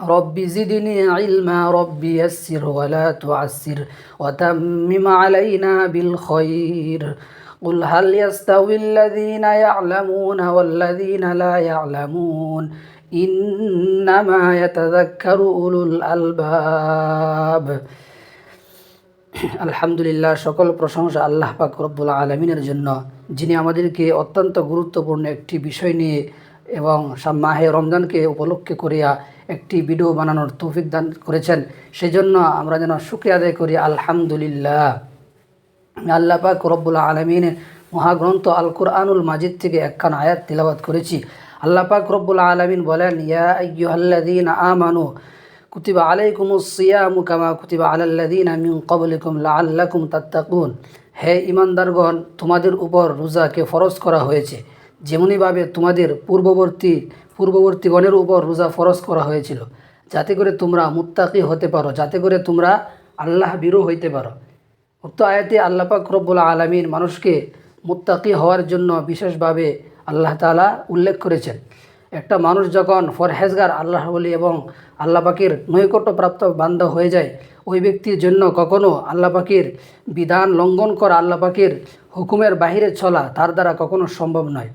رب زدني علما رب يسر ولا تعسر وتمم علينا بالخير قل هل يستوي الذين يعلمون والذين لا يعلمون إنما يتذكر أولو الألباب আলহামদুলিল্লাহ সকল প্রশংসা আল্লাহ পাক রব্বুল আলমিনের জন্য যিনি আমাদেরকে অত্যন্ত গুরুত্বপূর্ণ একটি বিষয় নিয়ে এবং মাহে রমজানকে উপলক্ষে করিয়া একটি ভিডিও বানানোর তৌফিক দান করেছেন। সেজন্য আমরা যেন শুক্রিয়া আদায় করি। আলহামদুলিল্লাহ। আল্লাহ পাক রব্বুল আলমিনের মহাগ্রন্থ আল কুরআনুল মাজিদ থেকে একখান আয়াত তিলাবাত করেছি। আল্লাহ পাক রব্বুল আলমিন বলেন, ইয়া আইয়ুহাল্লাযীনা আমানু, কুতিবা আলাইকুমুস সিয়ামু কামা কুতিবা আলাল্লাযীনা মিন ক্বাবলিকুম লাআল্লাকুম তাত্তাকুন। হে ইমানদারগণ তোমাদের উপর রোজাকে ফরজ করা হয়েছে। যেমনিভাবে তোমাদের পূর্ববর্তী পূর্ববর্তীগণের উপর রোজা ফরজ করা হয়েছিল, যাতে করে তোমরা মুত্তাকি হতে পারো, যাতে করে তোমরা আল্লাহ বিরো হইতে পারো। উক্ত আয়াতে আল্লাহ পাক রব্বুল আলমিন মানুষকে মুত্তাকি হওয়ার জন্য বিশেষভাবে আল্লাহ তালা উল্লেখ করেছেন। একটা মানুষ যখন ফরহেজগার আল্লাহ বলি, এবং আল্লাহ পাকের নৈকট্যপ্রাপ্ত বান্ধব হয়ে যায়, ওই ব্যক্তির জন্য কখনও আল্লাহ পাকের বিধান লঙ্ঘন করা, আল্লাহ পাকের হুকুমের বাহিরে চলা তার দ্বারা কখনো সম্ভব নয়।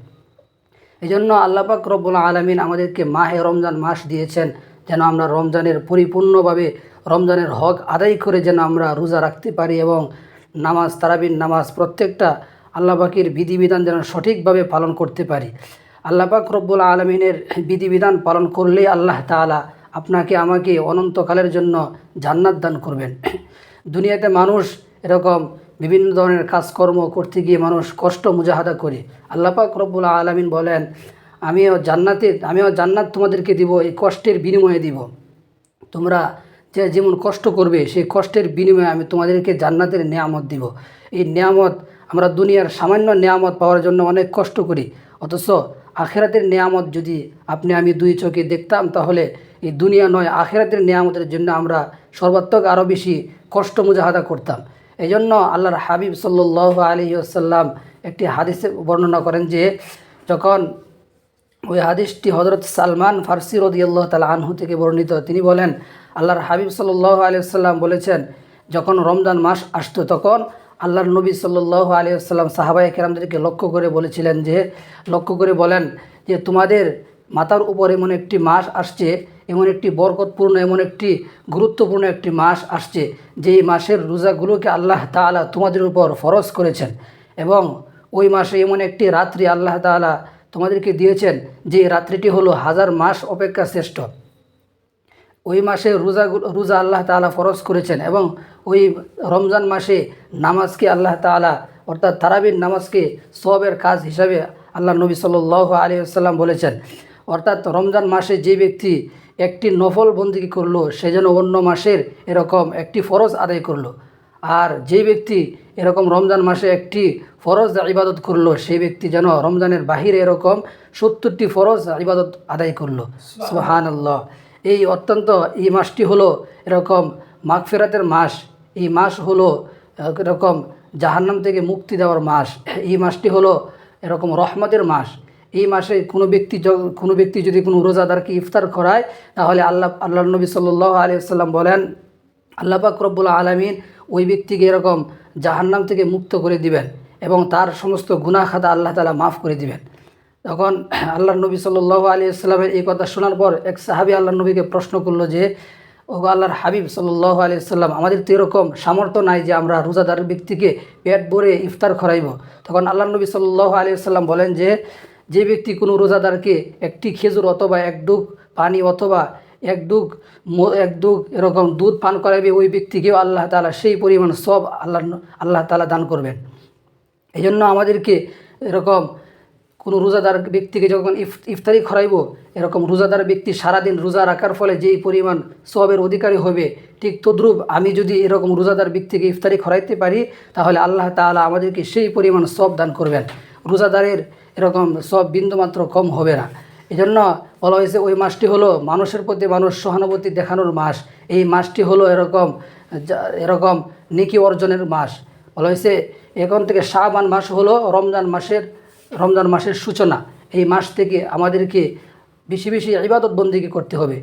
এই জন্য আল্লাপাক রব্বুল আলমিন আমাদেরকে মাহে রমজান মাস দিয়েছেন যেন আমরা রমজানের পরিপূর্ণভাবে রমজানের হক আদায় করে যেন আমরা রোজা রাখতে পারি এবং নামাজ তারাবিন নামাজ প্রত্যেকটা আল্লাপাকের বিধিবিধান যেন সঠিকভাবে পালন করতে পারি। আল্লাপাক রব্বুল আলমিনের বিধিবিধান পালন করলেই আল্লাহ তালা আপনাকে আমাকে অনন্তকালের জন্য জান্নাত দান করবেন। দুনিয়াতে মানুষ এরকম বিভিন্ন ধরনের কাজকর্ম করতে গিয়ে মানুষ কষ্ট মুজাহাদা করে। আল্লাপাক রব্বুল আলমিন বলেন, আমিও জান্নাতে, আমিও জান্নাত তোমাদেরকে দিব, এই কষ্টের বিনিময়ে দিব। তোমরা যে যেমন কষ্ট করবে, সেই কষ্টের বিনিময়ে আমি তোমাদেরকে জান্নাতের নিয়ামত দিব। এই নিয়ামত আমরা দুনিয়ার সামান্য নিয়ামত পাওয়ার জন্য অনেক কষ্ট করি। অথচ আখেরাতের নিয়ামত যদি আপনি আমি দুই চোখে দেখতাম, তাহলে এই দুনিয়া নয়, আখেরাতের নিয়ামতের জন্য আমরা সর্বাত্মক আরও বেশি কষ্ট মুজাহাদা করতাম। এই জন্য আল্লাহর হাবিব সাল্লাহ আলী আসাল্লাম একটি হাদিসে বর্ণনা করেন যে, যখন ওই হাদিসটি হজরত সালমান ফার্সি রদিয়াল্লাহ তালা আনহু থেকে বর্ণিত, তিনি বলেন, আল্লাহর হাবিব সাল্লাহ আলী আসাল্লাম বলেছেন, যখন রমজান মাস আসতো তখন আল্লাহর নবী সাল্লাহ আলী আসসালাম সাহাবাই কেরামদেরকে লক্ষ্য করে বলেছিলেন যে, লক্ষ্য করে বলেন যে, তোমাদের মাথার উপর এমন একটি মাস আসছে, এমন একটি বরকতপূর্ণ, এমন একটি গুরুত্বপূর্ণ একটি মাস আসছে, যেই মাসের রোজাগুলোকে আল্লাহ তালা তোমাদের উপর ফরজ করেছেন। এবং ওই মাসে এমন একটি রাত্রি আল্লাহ তালা তোমাদেরকে দিয়েছেন যে রাত্রিটি হলো হাজার মাস অপেক্ষা শ্রেষ্ঠ। ওই মাসে রোজা রোজা আল্লাহ তালা ফরজ করেছেন এবং ওই রমজান মাসে নামাজকে আল্লাহ তালা অর্থাৎ তারাবিন নামাজকে সবের কাজ হিসাবে আল্লাহ নবী সাল আলী আসাল্লাম বলেছেন। অর্থাৎ রমজান মাসে যে ব্যক্তি একটি নফল বন্দিকে করল সে যেন অন্য মাসের এরকম একটি ফরজ আদায় করল। আর যে ব্যক্তি এরকম রমজান মাসে একটি ফরজ ইবাদত করল সেই ব্যক্তি যেন রমজানের বাহিরে এরকম সত্তরটি ফরজ ইবাদত আদায় করল। সুহান আল্লাহ এই অত্যন্ত এই মাসটি হলো এরকম মাগফেরাতের মাস। এই মাস হলো এরকম জাহান্নাম থেকে মুক্তি দেওয়ার মাস। এই মাসটি হলো এরকম রহমতের মাস। এই মাসে কোনো ব্যক্তি কোনো ব্যক্তি যদি কোনো রোজাদারকে ইফতার করায়, তাহলে আল্লাহ আল্লাহ নবী সাল্লাহ আলিয়াল্লাম বলেন, আল্লাহ পাক রব্বুল আলমিন ওই ব্যক্তিকে এরকম জাহান্নাম থেকে মুক্ত করে দিবেন এবং তার সমস্ত গুনাহ খাতা আল্লাহ তালা মাফ করে দিবেন। তখন আল্লাহ নবী সাল্লাহ আলী আসসালামের এই কথা শোনার পর এক সাহাবি আল্লাহ নবীকে প্রশ্ন করল যে ও আল্লাহর হাবিব সাল্লাহ আলী সাল্লাম আমাদের তো এরকম সামর্থ্য নাই যে আমরা রোজাদার ব্যক্তিকে পেট ভরে ইফতার করাইব। তখন আল্লাহ নবী সাল্লাহ আলী সাল্লাম বলেন যে যে ব্যক্তি কোনো রোজাদারকে একটি খেজুর অথবা এক ডুক পানি অথবা এক ম- এক ডুক এরকম দুধ পান করাইবে, ওই ব্যক্তিকেও আল্লাহ তালা সেই পরিমাণ সব আল্লাহ আল্লাহ তালা দান করবেন। এই জন্য আমাদেরকে এরকম কোনো রোজাদার ব্যক্তিকে যখন ইফ, ইফতারি খরাইব, এরকম রোজাদার ব্যক্তি সারাদিন রোজা রাখার ফলে যেই পরিমাণ সবের অধিকারী হবে, ঠিক তদ্রূপ আমি যদি এরকম রোজাদার ব্যক্তিকে ইফতারি খরাইতে পারি, তাহলে আল্লাহ তাআলা আমাদেরকে সেই পরিমাণ সব দান করবেন। রোজাদারের এরকম সব বিন্দুমাত্র কম হবে না। এই জন্য বলা হয়েছে ওই মাসটি হলো মানুষের প্রতি মানুষ সহানুভূতি দেখানোর মাস। এই মাসটি হলো এরকম এরকম নিকি অর্জনের মাস। বলা হয়েছে এখন থেকে শাহবান মাস হলো রমজান মাসের রমজান মাসের সূচনা। এই মাস থেকে আমাদেরকে বেশি বেশি ইবাদত বন্দিকে করতে হবে।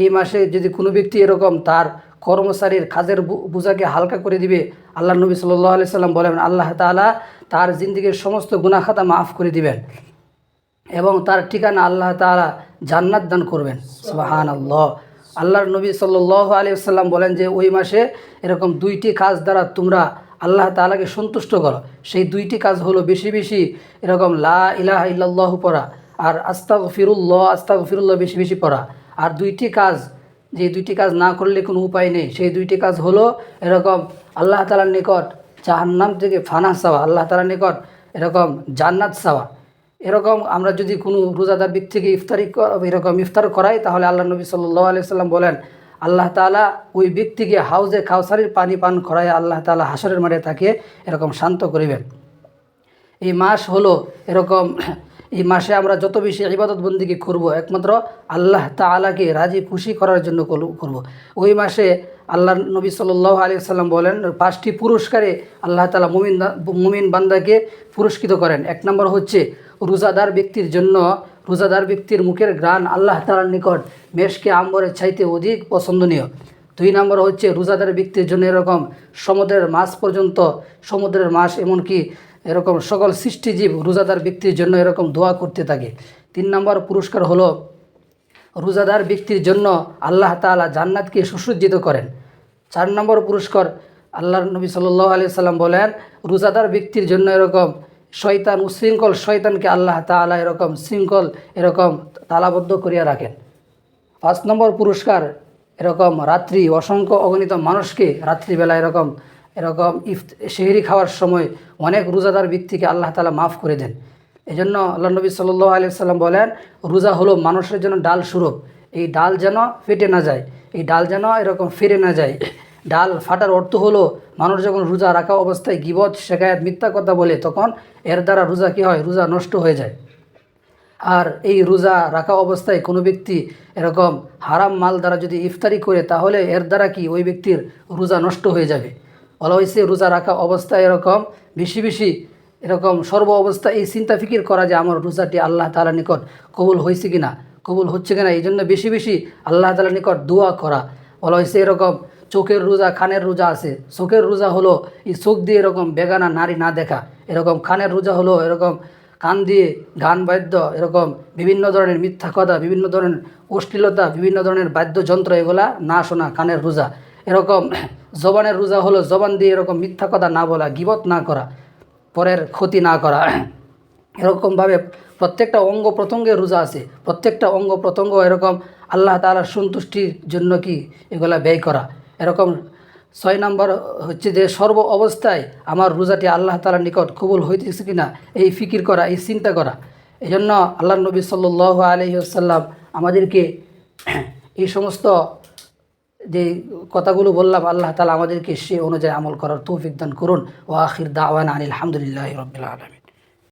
এই মাসে যদি কোনো ব্যক্তি এরকম তার কর্মচারীর কাজের বোঝাকে হালকা করে দিবে। আল্লাহ নবী সাল্লাহ আলি সাল্লাম বলেন, আল্লাহ তাআলা তার জিন্দিগির সমস্ত গুনাখাতা মাফ করে দিবেন এবং তার ঠিকানা আল্লাহ তাআলা জান্নাত দান করবেন। সুবাহান আল্লাহ আল্লাহর নবী সাল্লাহ আলী সাল্লাম বলেন যে, ওই মাসে এরকম দুইটি কাজ দ্বারা তোমরা আল্লাহ তাআলাকে সন্তুষ্ট করো। সেই দুইটি কাজ হলো বেশি বেশি এরকম লা ইলাহা ইল্লাল্লাহু পড়া আর আস্তাগ ফিরুল্লাহ আস্তাক ফিরুল্লাহ বেশি বেশি পড়া। আর দুইটি কাজ যে দুইটি কাজ না করলে কোনো উপায় নেই। সেই দুইটি কাজ হলো এরকম আল্লাহ তালার নিকট জাহান্নাম থেকে ফানা সাওয়া আল্লাহ তালার নিকট এরকম জান্নাত সাওয়া এরকম আমরা যদি কোনো রোজাদার ব্যক্তি থেকে ইফতারি এরকম ইফতার করাই, তাহলে আল্লাহ নবী সাল্লাহ আলি সাল্লাম বলেন, আল্লাহ তাআলা ওই ব্যক্তিকে হাউজে কাউসারির পানি পান করায় আল্লাহ তাআলা হাসরের মাঠে তাকে এরকম শান্ত করিবেন। এই মাস হলো এরকম এই মাসে আমরা যত বেশি ইবাদত বন্দিকে করব, একমাত্র আল্লাহ তাআলাকে রাজি খুশি করার জন্য করব। ওই মাসে আল্লাহ নবী সাল্লাহ আলী সাল্লাম বলেন, পাঁচটি পুরস্কারে আল্লাহ তালা মুমিন মুমিন বান্দাকে পুরস্কৃত করেন এক নম্বর হচ্ছে রোজাদার ব্যক্তির জন্য, রোজাদার ব্যক্তির মুখের গ্রাণ আল্লাহ তালার নিকট মেশকে আম্বরের চাইতে অধিক পছন্দনীয় দুই নম্বর হচ্ছে রোজাদার ব্যক্তির জন্য এরকম সমুদ্রের মাছ পর্যন্ত, সমুদ্রের মাছ এমনকি এরকম সকল সৃষ্টিজীব, রোজাদার ব্যক্তির জন্য এরকম দোয়া করতে থাকে। তিন নম্বর পুরস্কার হলো রোজাদার ব্যক্তির জন্য আল্লাহ তাআলা জান্নাতকে সুসজ্জিত করেন। চার নম্বর পুরস্কার আল্লাহ নবী সাল্লাহ আলি সাল্লাম বলেন, রোজাদার ব্যক্তির জন্য এরকম শয়তান উশৃঙ্খল শয়তানকে আল্লাহ তাআলা এরকম শৃঙ্খল, এরকম তালাবদ্ধ করিয়া রাখেন। পাঁচ নম্বর পুরস্কার এরকম রাত্রি, অসংখ্য অগণিত মানুষকে রাত্রিবেলা এরকম এরকম ইফ সেহরি খাওয়ার সময় অনেক রোজাদার ব্যক্তিকে আল্লাহ তালা মাফ করে দেন। এই জন্য আল্লাহ নবী সাল্লাহ আলি সাল্লাম বলেন, রোজা হলো মানুষের জন্য ডাল স্বরূপ এই ডাল যেন ফেটে না যায়, এই ডাল যেন এরকম ফিরে না যায়। ডাল ফাটার অর্থ হলো, মানুষ যখন রোজা রাখা অবস্থায় গিবত, শেখায়াত, মিথ্যা কথা বলে, তখন এর দ্বারা রোজা কী হয়? রোজা নষ্ট হয়ে যায়। আর এই রোজা রাখা অবস্থায় কোনো ব্যক্তি এরকম হারাম মাল দ্বারা যদি ইফতারি করে, তাহলে এর দ্বারা কি ওই ব্যক্তির রোজা নষ্ট হয়ে যাবে? বলা হয়েছে রোজা রাখা অবস্থায় এরকম, বেশি বেশি এরকম সর্ব অবস্থা এই চিন্তা ফিকির করা যে আমার রোজাটি আল্লাহ তালা নিকট কবুল হয়েছে কি না কবুল হচ্ছে কিনা, এই জন্য বেশি বেশি আল্লাহ তালা নিকট দোয়া করা। বলা হয়েছে এরকম চোখের রোজা খানের রোজা আছে। চোখের রোজা হলো এই চোখ দিয়ে এরকম বেগানা নারী না দেখা। এরকম খানের রোজা হলো এরকম কান দিয়ে গান বাদ্য, এরকম বিভিন্ন ধরনের মিথ্যা কথা, বিভিন্ন ধরনের অশ্লীলতা, বিভিন্ন ধরনের বাদ্যযন্ত্র, এগুলা না শোনা কানের রোজা। এরকম জবানের রোজা হলো জবান দিয়ে এরকম মিথ্যা কথা না বলা, গিবত না করা, পরের ক্ষতি না করা। এরকমভাবে প্রত্যেকটা অঙ্গ প্রত্যঙ্গের রোজা আছে। প্রত্যেকটা অঙ্গ প্রত্যঙ্গ এরকম আল্লাহ তাআলার সন্তুষ্টির জন্য কি এগুলা ব্যয় করা। এরকম ছয় নম্বর হচ্ছে যে সর্ব অবস্থায় আমার রোজাটি আল্লাহ তালার নিকট কবুল হইতেছে কিনা, এই ফিকির করা, এই চিন্তা করা। এই জন্য আল্লাহ নবী সাল্লাহ আলহি আসাল্লাম আমাদেরকে এই সমস্ত যে কথাগুলো বললাম, আল্লাহ তালা আমাদেরকে সে অনুযায়ী আমল করার তৌফিক দান করুন। ও আখির দাওয়ান আনিল আলহামদুলিল্লাহ রবিল আলমী